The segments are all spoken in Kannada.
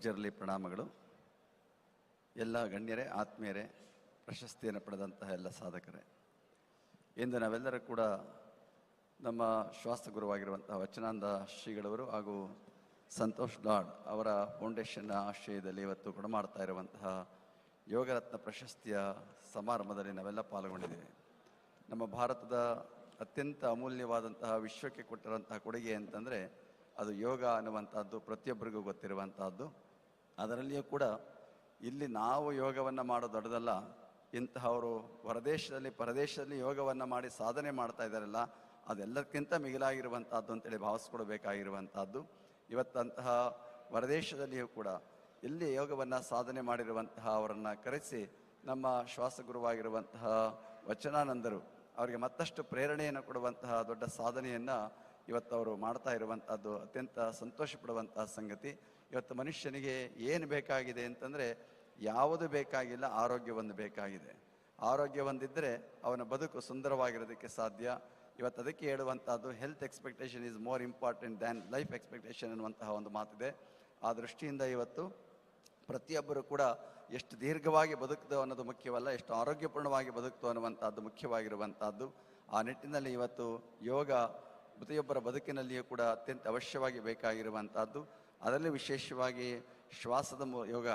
ಪೂಜ್ಯರಲ್ಲಿ ಪ್ರಣಾಮಗಳು. ಎಲ್ಲ ಗಣ್ಯರೇ, ಆತ್ಮೀಯರೇ, ಪ್ರಶಸ್ತಿಯನ್ನು ಪಡೆದಂತಹ ಎಲ್ಲ ಸಾಧಕರೇ. ಇಂದು ನಾವೆಲ್ಲರೂ ಕೂಡ ನಮ್ಮ ಶ್ವಾಸ ಗುರುವಾಗಿರುವಂತಹ ವಚನಾನಂದ ಶ್ರೀಗಳವರು ಹಾಗೂ ಸಂತೋಷ್ ಲಾಡ್ ಅವರ ಫೌಂಡೇಶನ್ನ ಆಶ್ರಯದಲ್ಲಿ ಇವತ್ತು ಕೊಡಮಾಡ್ತಾ ಇರುವಂತಹ ಯೋಗರತ್ನ ಪ್ರಶಸ್ತಿಯ ಸಮಾರಂಭದಲ್ಲಿ ನಾವೆಲ್ಲ ಪಾಲ್ಗೊಂಡಿದ್ದೇವೆ. ನಮ್ಮ ಭಾರತದ ಅತ್ಯಂತ ಅಮೂಲ್ಯವಾದಂತಹ ವಿಶ್ವಕ್ಕೆ ಕೊಟ್ಟಿರುವಂತಹ ಕೊಡುಗೆ ಅಂತಂದರೆ ಅದು ಯೋಗ ಅನ್ನುವಂಥದ್ದು ಪ್ರತಿಯೊಬ್ಬರಿಗೂ ಗೊತ್ತಿರುವಂತಹದ್ದು ಅದರಲ್ಲಿಯೂ ಕೂಡ ಇಲ್ಲಿ ನಾವು ಯೋಗವನ್ನು ಮಾಡೋ ದೊಡ್ಡದಲ್ಲ, ಇಂತಹವರು ಹೊರದೇಶದಲ್ಲಿ, ಪರದೇಶದಲ್ಲಿ ಯೋಗವನ್ನು ಮಾಡಿ ಸಾಧನೆ ಮಾಡ್ತಾ ಇದ್ದಾರಲ್ಲ, ಅದೆಲ್ಲಕ್ಕಿಂತ ಮಿಗಿಲಾಗಿರುವಂಥದ್ದು ಅಂತೇಳಿ ಭಾವಿಸ್ಕೊಡ್ಬೇಕಾಗಿರುವಂಥದ್ದು ಇವತ್ತಂತಹ ಹೊರದೇಶದಲ್ಲಿಯೂ ಕೂಡ ಇಲ್ಲಿ ಯೋಗವನ್ನು ಸಾಧನೆ ಮಾಡಿರುವಂತಹ ಅವರನ್ನು ಕರೆಸಿ ನಮ್ಮ ಶ್ವಾಸಗುರುವಾಗಿರುವಂತಹ ವಚನಾನಂದರು, ಅವರಿಗೆ ಮತ್ತಷ್ಟು ಪ್ರೇರಣೆಯನ್ನು ಕೊಡುವಂತಹ ದೊಡ್ಡ ಸಾಧನೆಯನ್ನು ಇವತ್ತು ಅವರು ಮಾಡ್ತಾ ಇರುವಂಥದ್ದು ಅತ್ಯಂತ ಸಂತೋಷ ಪಡುವಂಥ ಸಂಗತಿ. ಇವತ್ತು ಮನುಷ್ಯನಿಗೆ ಏನು ಬೇಕಾಗಿದೆ ಅಂತಂದರೆ ಯಾವುದು ಬೇಕಾಗಿಲ್ಲ ಆರೋಗ್ಯ ಒಂದು ಬೇಕಾಗಿದೆ. ಆರೋಗ್ಯ ಒಂದಿದ್ದರೆ ಅವನ ಬದುಕು ಸುಂದರವಾಗಿರೋದಕ್ಕೆ ಸಾಧ್ಯ. ಇವತ್ತು ಅದಕ್ಕೆ ಹೇಳುವಂಥದ್ದು health expectation is more important than life expectation ಅನ್ನುವಂತಹ ಒಂದು ಮಾತಿದೆ. ಆ ದೃಷ್ಟಿಯಿಂದ ಇವತ್ತು ಪ್ರತಿಯೊಬ್ಬರು ಕೂಡ ಎಷ್ಟು ದೀರ್ಘವಾಗಿ ಬದುಕ್ತು ಅನ್ನೋದು ಮುಖ್ಯವಲ್ಲ, ಎಷ್ಟು ಆರೋಗ್ಯಪೂರ್ಣವಾಗಿ ಬದುಕ್ತು ಅನ್ನುವಂಥದ್ದು ಮುಖ್ಯವಾಗಿರುವಂಥದ್ದು. ಆ ನಿಟ್ಟಿನಲ್ಲಿ ಇವತ್ತು ಯೋಗ ಪ್ರತಿಯೊಬ್ಬರ ಬದುಕಿನಲ್ಲಿಯೂ ಕೂಡ ಅತ್ಯಂತ ಅವಶ್ಯವಾಗಿ ಬೇಕಾಗಿರುವಂಥದ್ದು ಅದರಲ್ಲಿ ವಿಶೇಷವಾಗಿ ಶ್ವಾಸದ ಯೋಗ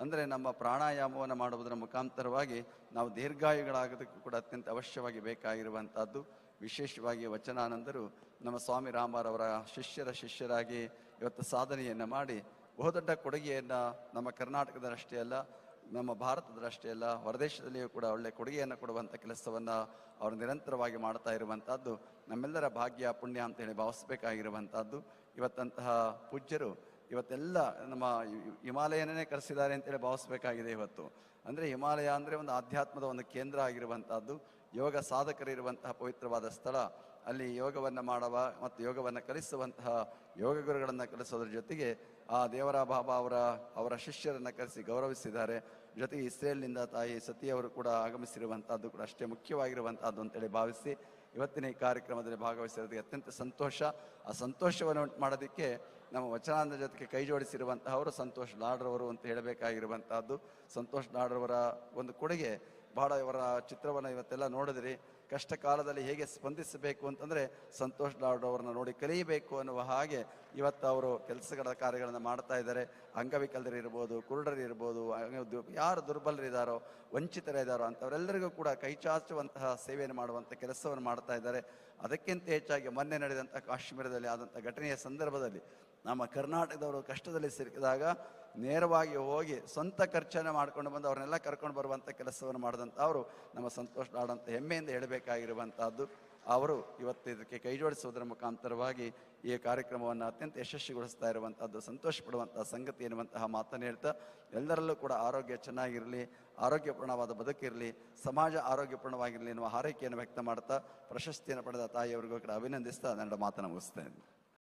ಅಂದರೆ ನಮ್ಮ ಪ್ರಾಣಾಯಾಮವನ್ನು ಮಾಡುವುದರ ಮುಖಾಂತರವಾಗಿ ನಾವು ದೀರ್ಘಾಯುಗಳಾಗೋದಕ್ಕೂ ಕೂಡ ಅತ್ಯಂತ ಅವಶ್ಯವಾಗಿ ಬೇಕಾಗಿರುವಂಥದ್ದು ವಿಶೇಷವಾಗಿ ವಚನಾನಂದರು ನಮ್ಮ ಸ್ವಾಮಿ ರಾಮರವರ ಶಿಷ್ಯರ ಶಿಷ್ಯರಾಗಿ ಇವತ್ತು ಸಾಧನೆಯನ್ನು ಮಾಡಿ ಬಹುದೊಡ್ಡ ಕೊಡುಗೆಯನ್ನು ನಮ್ಮ ಕರ್ನಾಟಕದಷ್ಟೇ ಅಲ್ಲ ನಮ್ಮ ಭಾರತದಷ್ಟೇ ಅಲ್ಲ ಹೊರದೇಶದಲ್ಲಿಯೂ ಕೂಡ ಒಳ್ಳೆ ಕೊಡುಗೆಯನ್ನು ಕೊಡುವಂಥ ಕೆಲಸವನ್ನು ಅವರು ನಿರಂತರವಾಗಿ ಮಾಡ್ತಾ ಇರುವಂಥದ್ದು ನಮ್ಮೆಲ್ಲರ ಭಾಗ್ಯ, ಪುಣ್ಯ ಅಂತ ಹೇಳಿ ಭಾವಿಸಬೇಕಾಗಿರುವಂಥದ್ದು ಇವತ್ತಂತಹ ಪೂಜ್ಯರು ಇವತ್ತೆಲ್ಲ ನಮ್ಮ ಹಿಮಾಲಯನೇ ಕರೆಸಿದ್ದಾರೆ ಅಂತೇಳಿ ಭಾವಿಸಬೇಕಾಗಿದೆ ಇವತ್ತು. ಅಂದರೆ ಹಿಮಾಲಯ ಅಂದರೆ ಒಂದು ಆಧ್ಯಾತ್ಮದ ಒಂದು ಕೇಂದ್ರ ಆಗಿರುವಂಥದ್ದು ಯೋಗ ಸಾಧಕರಿರುವಂತಹ ಪವಿತ್ರವಾದ ಸ್ಥಳ. ಅಲ್ಲಿ ಯೋಗವನ್ನು ಮಾಡುವ ಮತ್ತು ಯೋಗವನ್ನು ಕಲಿಸುವಂತಹ ಯೋಗ ಗುರುಗಳನ್ನು ಕಲಿಸೋದ್ರ ಜೊತೆಗೆ ಆ ದೇವರ ಬಾಬಾ ಅವರ ಅವರ ಶಿಷ್ಯರನ್ನು ಕರೆಸಿ ಗೌರವಿಸಿದ್ದಾರೆ. ಜೊತೆಗೆ ಇಸ್ರೇಲ್ನಿಂದ ತಾಯಿ ಸತಿಯವರು ಕೂಡ ಆಗಮಿಸಿರುವಂಥದ್ದು ಕೂಡ ಅಷ್ಟೇ ಮುಖ್ಯವಾಗಿರುವಂಥದ್ದು ಅಂತೇಳಿ ಭಾವಿಸಿ ಇವತ್ತಿನ ಈ ಕಾರ್ಯಕ್ರಮದಲ್ಲಿ ಭಾಗವಹಿಸಿರೋದಕ್ಕೆ ಅತ್ಯಂತ ಸಂತೋಷ. ಆ ಸಂತೋಷವನ್ನು ಉಂಟು ಮಾಡೋದಕ್ಕೆ ನಮ್ಮ ವಚನಾನಂದ ಜೊತೆಗೆ ಕೈ ಜೋಡಿಸಿರುವಂತಹವರು ಸಂತೋಷ್ ಲಾಡ್ರವರು ಅಂತ ಹೇಳಬೇಕಾಗಿರುವಂತಹದ್ದು. ಸಂತೋಷ್ ಲಾಡ್ರವರ ಒಂದು ಕೊಡುಗೆ ಬಹಳ ಇವರ ಚಿತ್ರವನ್ನು ಇವತ್ತೆಲ್ಲ ನೋಡಿದ್ರಿ. ಕಷ್ಟ ಕಾಲದಲ್ಲಿ ಹೇಗೆ ಸ್ಪಂದಿಸಬೇಕು ಅಂತಂದರೆ ಸಂತೋಷ್ ಲಾಡ್ ಅವರನ್ನ ನೋಡಿ ಕಲಿಯಬೇಕು ಅನ್ನುವ ಹಾಗೆ ಇವತ್ತು ಅವರು ಕೆಲಸಗಳ ಕಾರ್ಯಗಳನ್ನು ಮಾಡ್ತಾ ಇದ್ದಾರೆ. ಅಂಗವಿಕಲರಿರ್ಬೋದು ಕುರುಡರಿರ್ಬೋದು ಯಾರು ದುರ್ಬಲರಿದ್ದಾರೋ ವಂಚಿತರಿದ್ದಾರೋ ಅಂಥವರೆಲ್ಲರಿಗೂ ಕೂಡ ಕೈಚಾಚುವಂತಹ ಸೇವೆಯನ್ನು ಮಾಡುವಂಥ ಕೆಲಸವನ್ನು ಮಾಡ್ತಾ ಇದ್ದಾರೆ. ಅದಕ್ಕಿಂತ ಹೆಚ್ಚಾಗಿ ಮೊನ್ನೆ ನಡೆದಂಥ ಕಾಶ್ಮೀರದಲ್ಲಿ ಆದಂಥ ಘಟನೆಯ ಸಂದರ್ಭದಲ್ಲಿ ನಮ್ಮ ಕರ್ನಾಟಕದವರು ಕಷ್ಟದಲ್ಲಿ ಸಿಕ್ಕಿದಾಗ ನೇರವಾಗಿ ಹೋಗಿ ಸ್ವಂತ ಖರ್ಚನ್ನು ಮಾಡ್ಕೊಂಡು ಬಂದು ಅವ್ರನ್ನೆಲ್ಲ ಕರ್ಕೊಂಡು ಬರುವಂಥ ಕೆಲಸವನ್ನು ಮಾಡಿದಂಥ ಅವರು ನಮ್ಮ ಸಂತೋಷ ಆಡೋಂಥ ಹೆಮ್ಮೆಯಿಂದ ಹೇಳಬೇಕಾಗಿರುವಂಥದ್ದು. ಅವರು ಇವತ್ತು ಇದಕ್ಕೆ ಕೈ ಜೋಡಿಸುವುದರ ಮುಖಾಂತರವಾಗಿ ಈ ಕಾರ್ಯಕ್ರಮವನ್ನು ಅತ್ಯಂತ ಯಶಸ್ವಿಗೊಳಿಸ್ತಾ ಇರುವಂಥದ್ದು, ಸಂತೋಷ ಪಡುವಂಥ ಸಂಗತಿ ಎನ್ನುವಂತಹ ಮಾತನ್ನು ಹೇಳ್ತಾ, ಎಲ್ಲರಲ್ಲೂ ಕೂಡ ಆರೋಗ್ಯ ಚೆನ್ನಾಗಿರಲಿ, ಆರೋಗ್ಯಪೂರ್ಣವಾದ ಬದುಕಿರಲಿ ಸಮಾಜ ಆರೋಗ್ಯಪೂರ್ಣವಾಗಿರಲಿ ಎನ್ನುವ ಹಾರೈಕೆಯನ್ನು ವ್ಯಕ್ತ ಮಾಡ್ತಾ, ಪ್ರಶಸ್ತಿಯನ್ನು ಪಡೆದ ತಾಯಿಯವರಿಗೂ ಕೂಡ ಅಭಿನಂದಿಸ್ತಾ ನನ್ನ ಮಾತನ್ನು ಮುಗಿಸ್ತಾ ಇದ್ದೀನಿ